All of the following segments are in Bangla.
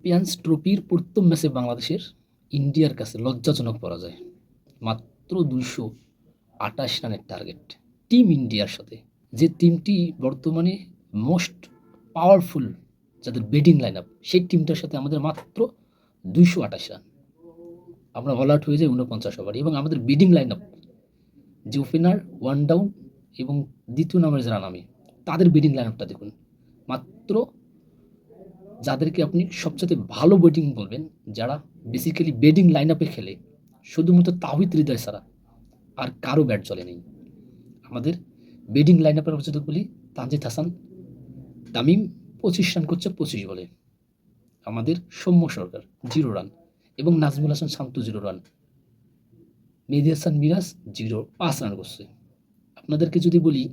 চ্যাম্পিয়ন্স ট্রফির প্রথম ম্যাচে বাংলাদেশের ইন্ডিয়ার কাছে লজ্জাজনক পরাজয়। মাত্র দুইশো আটাশ রানের টার্গেট টিম ইন্ডিয়ার সাথে। যে টিমটি বর্তমানে মোস্ট পাওয়ারফুল যাদের বেডিং লাইন আপ সেই টিমটার সাথে আমাদের মাত্র দুইশো আটাশ রান আমরা অল আউট হয়ে যাই ঊনপঞ্চাশ ওভার এবং আমাদের বেডিং লাইন আপ যে ওপেনার ওয়ান ডাউন এবং দ্বিতীয় নামের যারা নামে, তাদের বেডিং লাইন আপটা দেখুন। মাত্র যাদেরকে আপনি সবচেয়ে ভালো ব্যাটিং বলবেন, যারা বেসিক্যালি বেডিং লাইন আপে খেলে, শুধুমাত্র তাহিদ হৃদয় ছাড়া আর কারও ব্যাট চলে নেই। আমাদের বেডিং লাইন আপের যদি বলি তানজিদ হাসান। তামিম পঁচিশ রান করছে পঁচিশ বলে। আমাদের সৌম্য সরকার জিরো রান এবং Najmul Hasan Shanto zero run Mehedi Hasan Miraz zero পাঁচ রান করছে। আপনাদেরকে যদি বলি,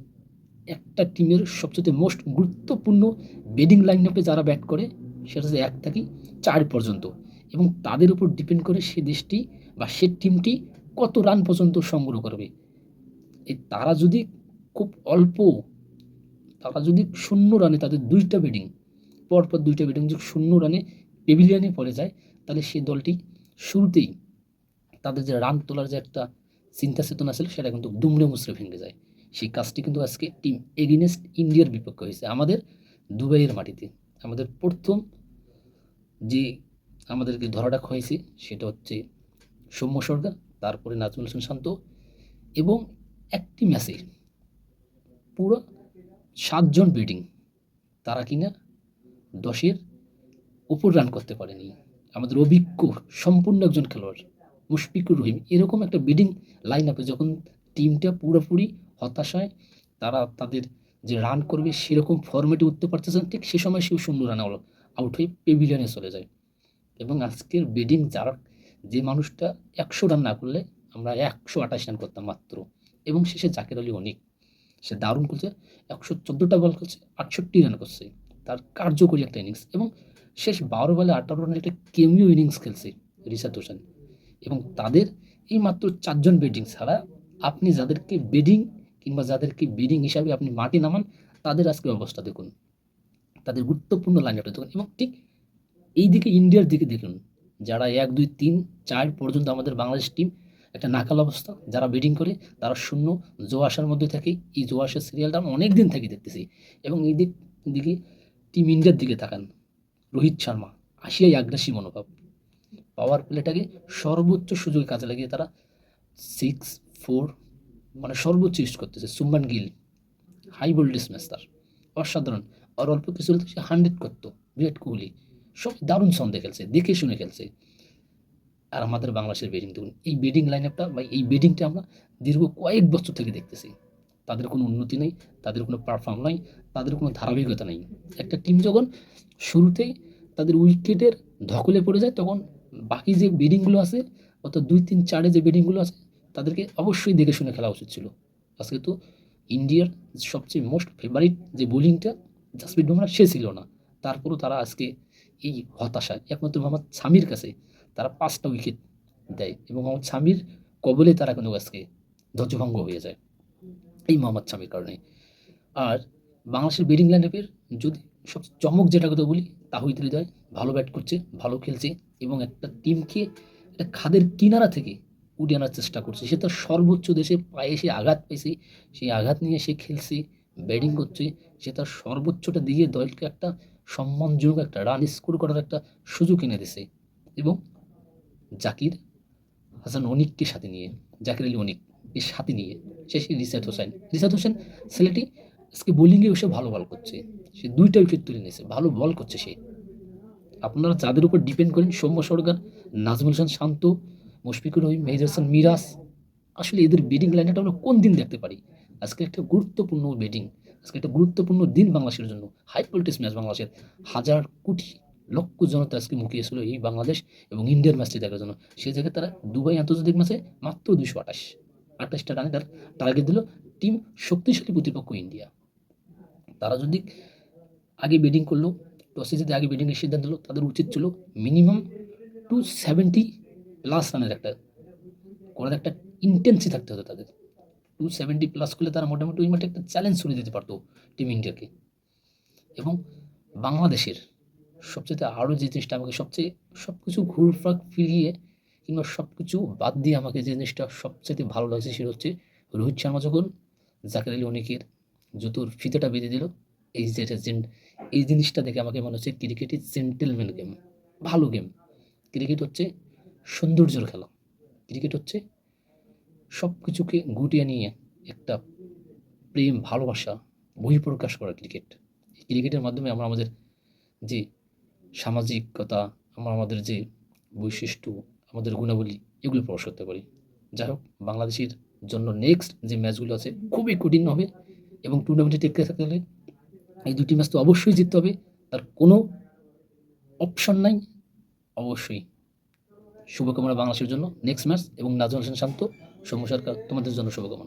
একটা টিমের সবচেয়ে মোস্ট গুরুত্বপূর্ণ বেডিং লাইন আপে যারা ব্যাট করে সেটা হচ্ছে এক থেকে চার পর্যন্ত। এবং তাদের উপর ডিপেন্ড করে সে দেশটি বা সে টিমটি কত রান পর্যন্ত সংগ্রহ করবে। এই তারা যদি খুব অল্প, তারা যদি শূন্য রানে তাদের দুইটা ব্যাটিং পরপর দুইটা ব্যাটিং যদি শূন্য রানে পেভিলিয়ানে পড়ে যায়, তাহলে সে দলটি শুরুতেই তাদের যে রান তোলার যে একটা চিন্তা চেতনা ছিল, সেটা কিন্তু দুমড়ে মুচড়ে ভেঙে যায়। সেই কাজটি কিন্তু আজকে টিম এগেনেস্ট ইন্ডিয়ার বিপক্ষে হয়েছে, আমাদের দুবাইয়ের মাটিতে। আমাদের প্রথম যে আমাদেরকে ধরাটা হয়েছে, সেটা হচ্ছে সৌম্য সরকার, তারপরে নাজমুল হোসেন শান্ত এবং একটি ম্যাচে পুরো সাতজন ব্যাটিং তারা কিনা দশের উপর রান করতে পারেনি। আমাদের অভিজ্ঞ, সম্পূর্ণ একজন খেলোয়াড়, মুশফিকুর রহিম, এরকম একটা বিডিং লাইন আপে যখন টিমটা পুরোপুরি হতাশায় তারা তাদের যে রান করবে, সেরকম ফর্মেটে উঠতে পারতেছেন ঠিক সে সময় সেও শূন্য রান আউট হয়ে পেভিলিয়নে চলে যায়। এবং আজকের বেডিং যারা যে মানুষটা একশো রান না করলে আমরা একশো আঠাশ রান করতাম মাত্র। এবং শেষে জাকের আলী অনেক। সে দারুণ করছে, একশো চোদ্দোটা বল করছে, আটষট্টি রান করছে। তার কার্যকরী একটা ইনিংস এবং শেষ বারো বলে আঠারো রানের একটা কেমিও ইনিংস খেলছে রিশাদ হোসেন। এবং তাদের এই মাত্র চারজন বেডিং ছাড়া আপনি যাদেরকে বেডিং কিংবা যাদেরকে বেডিং হিসাবে আপনি মাটি নামান, তাদের আজকে অবস্থা দেখুন। তাদের গুরুত্বপূর্ণ লাইন আপটা দেখুন এবং ঠিক এই দিকে ইন্ডিয়ার দিকে দেখুন, যারা এক, দুই, তিন, চার পর্যন্ত আমাদের বাংলাদেশ টিম একটা নাকাল অবস্থা, যারা ব্যাটিং করে, তারা শূন্য, জো আসার মধ্যে থাকে, এই জো আসার সিরিয়ালটা আমরা অনেক দিন থেকে দেখতেছি। এবং এই দিক, দিকে টিম ইন্ডিয়ার দিকে তাকান, রোহিত শর্মা, আসিয়াই আগ্রাসী মনোভাব। পাওয়ার প্লেটাকে সর্বোচ্চ সুযোগে কাজে লাগিয়ে তারা সিক্স ফোর মানে সর্বোচ্চ ইউজ করতেছে। Shubman Gill high voltage match তার অসাধারণ। আর অল্প কিছু হলে সে হান্ড্রেড করতো, বিরাট কোহলি। সব দারুণ ছন্দে খেলছে, দেখে শুনে খেলছে। আর আমাদের বাংলাদেশের বেডিং দেখুন, এই বেডিং লাইন আপটা বা এই বেডিংটা আমরা দীর্ঘ কয়েক বছর থেকে দেখতেছি। তাদের কোনো উন্নতি নেই, তাদের কোনো পারফর্ম নাই, তাদের কোনো ধারাবাহিকতা নেই। একটা টিম যখন শুরুতেই তাদের উইকেটের ধকলে পড়ে যায়, তখন বাকি যে বেডিংগুলো আছে, অর্থাৎ দুই তিন চারে যে বেডিংগুলো আছে, তাদেরকে অবশ্যই দেখে শুনে খেলা উচিত ছিল। আজকে তো ইন্ডিয়ার সবচেয়ে মোস্ট ফেভারিট যে বোলিংটা জাসপ্রীত বুমরা সে ছিল না। তারপরও তারা আজকে এই হতাশায় একমাত্র মোহাম্মদ সামির কাছে তারা পাঁচটা উইকেট দেয় এবং মোহাম্মদ সামির কবলে তারা কিন্তু আজকে ধ্বজভঙ্গ হয়ে যায় এই মোহাম্মদ সামির কারণে। আর বাংলাদেশের ব্যাটিং লাইনআপের যদি সবচেয়ে চমক যেটা কথা বলি তা তাহিদ হৃদয় ভালো ব্যাট করছে, ভালো খেলছে এবং একটা টিমকে একটা খাদের কিনারা থেকে উঠিয়ে আনার চেষ্টা করছে। সে তার সর্বোচ্চ দেশে পায়ে সে আঘাত পেয়েছে, সেই আঘাত নিয়ে সে খেলছে ব্যাটিং করছে সে তার সর্বোচ্চটা দিয়ে দলকে একটা সম্মানজনক একটা রান স্কোর করার একটা সুযোগ এনে দিছে এবং জাকির, হাসান অনিককে সাথে নিয়ে, জাকির আলী অনিক এর সাথে নিয়ে সে সেই রিসাদ হোসেন রিসাদ হোসেন ছেলেটি আজকে বোলিংয়ে এসে ভালো বল করছে। সে দুইটা উইকেট তুলে নিয়েছে, ভালো বল করছে সে। আপনারা যাদের উপর ডিপেন্ড করেন, সৌম্য সরকার, নাজমুল হাসান শান্ত, মুশফিকুর রহিম, মেহেদ হাসান মিরাজ, আসলে এদের বেডিং লাইনটা আমরা কোন দিন দেখতে পারি? আজকে একটা গুরুত্বপূর্ণ বেডিং আজকে একটা গুরুত্বপূর্ণ দিন বাংলাদেশের জন্য। হাই ভোল্টেজ ম্যাচ বাংলাদেশের। হাজার কোটি, লক্ষ জনতা আজকে মুখিয়েছিল এই বাংলাদেশ এবং ইন্ডিয়ার ম্যাচটি দেখার জন্য। সেই জায়গায় তারা দুবাই আন্তর্জাতিক ম্যাচে মাত্র দুশো আঠাশ। আঠাশটা রানে তার টার্গেট দিল টিম শক্তিশালী প্রতিপক্ষ ইন্ডিয়া। তারা যদি আগে ব্যাটিং করল, টসে যদি আগে ব্যাটিংয়ের সিদ্ধান্ত হলো তাদের উচিত ছিল মিনিমাম টু সেভেন্টি প্লাস রানের একটা, করার একটা ইন্টেন্সি থাকতে হতো তাদের। টু সেভেন্টি প্লাস করলে তারা মোটামুটি ওই মাঠে একটা চ্যালেঞ্জ শুনে দিতে পারতো টিম ইন্ডিয়াকে। এবং বাংলাদেশের সবচেয়ে আরও যে জিনিসটা আমাকে সবচেয়ে সব কিছু ঘুরফাক ফিরিয়ে কিংবা সব কিছু বাদ দিয়ে আমাকে যে জিনিসটা সবচেয়ে ভালো লাগছে সেটা হচ্ছে রোহিত শর্মা যখন জাকের আলী অনেকের জুতোর ফিতেটা বেঁধে দিল, এই যে এটা জেন- এই জিনিসটা দেখে আমাকে মনে হচ্ছে ক্রিকেট ইজ জেন্টেলম্যান গেম ভালো গেম ক্রিকেট হচ্ছে সৌন্দর্যের খেলা। ক্রিকেট হচ্ছে সব কিছুকে গুটিয়ে নিয়ে একটা প্রেম, ভালোবাসা, বহিঃপ্রকাশ করা ক্রিকেট এই ক্রিকেটের মাধ্যমে আমরা আমাদের যে সামাজিকতা, আমরা আমাদের যে বৈশিষ্ট্য, আমাদের গুণাবলী, এগুলো প্রকাশ করতে পারি। যাই হোক, বাংলাদেশের জন্য নেক্সট যে ম্যাচগুলো আছে খুবই কঠিন হবে এবং টুর্নামেন্টে টিকে থাকতে হলে এই দুটি ম্যাচ তো অবশ্যই জিততে হবে। তার কোনো অপশন নাই। অবশ্যই। শুভকামনা বাংলাদেশের জন্য। নেক্সট ম্যাচ এবং নাজমুল হোসেন শান্ত সৌম্য সরকার তোমাদের জন্য শুভকামনা।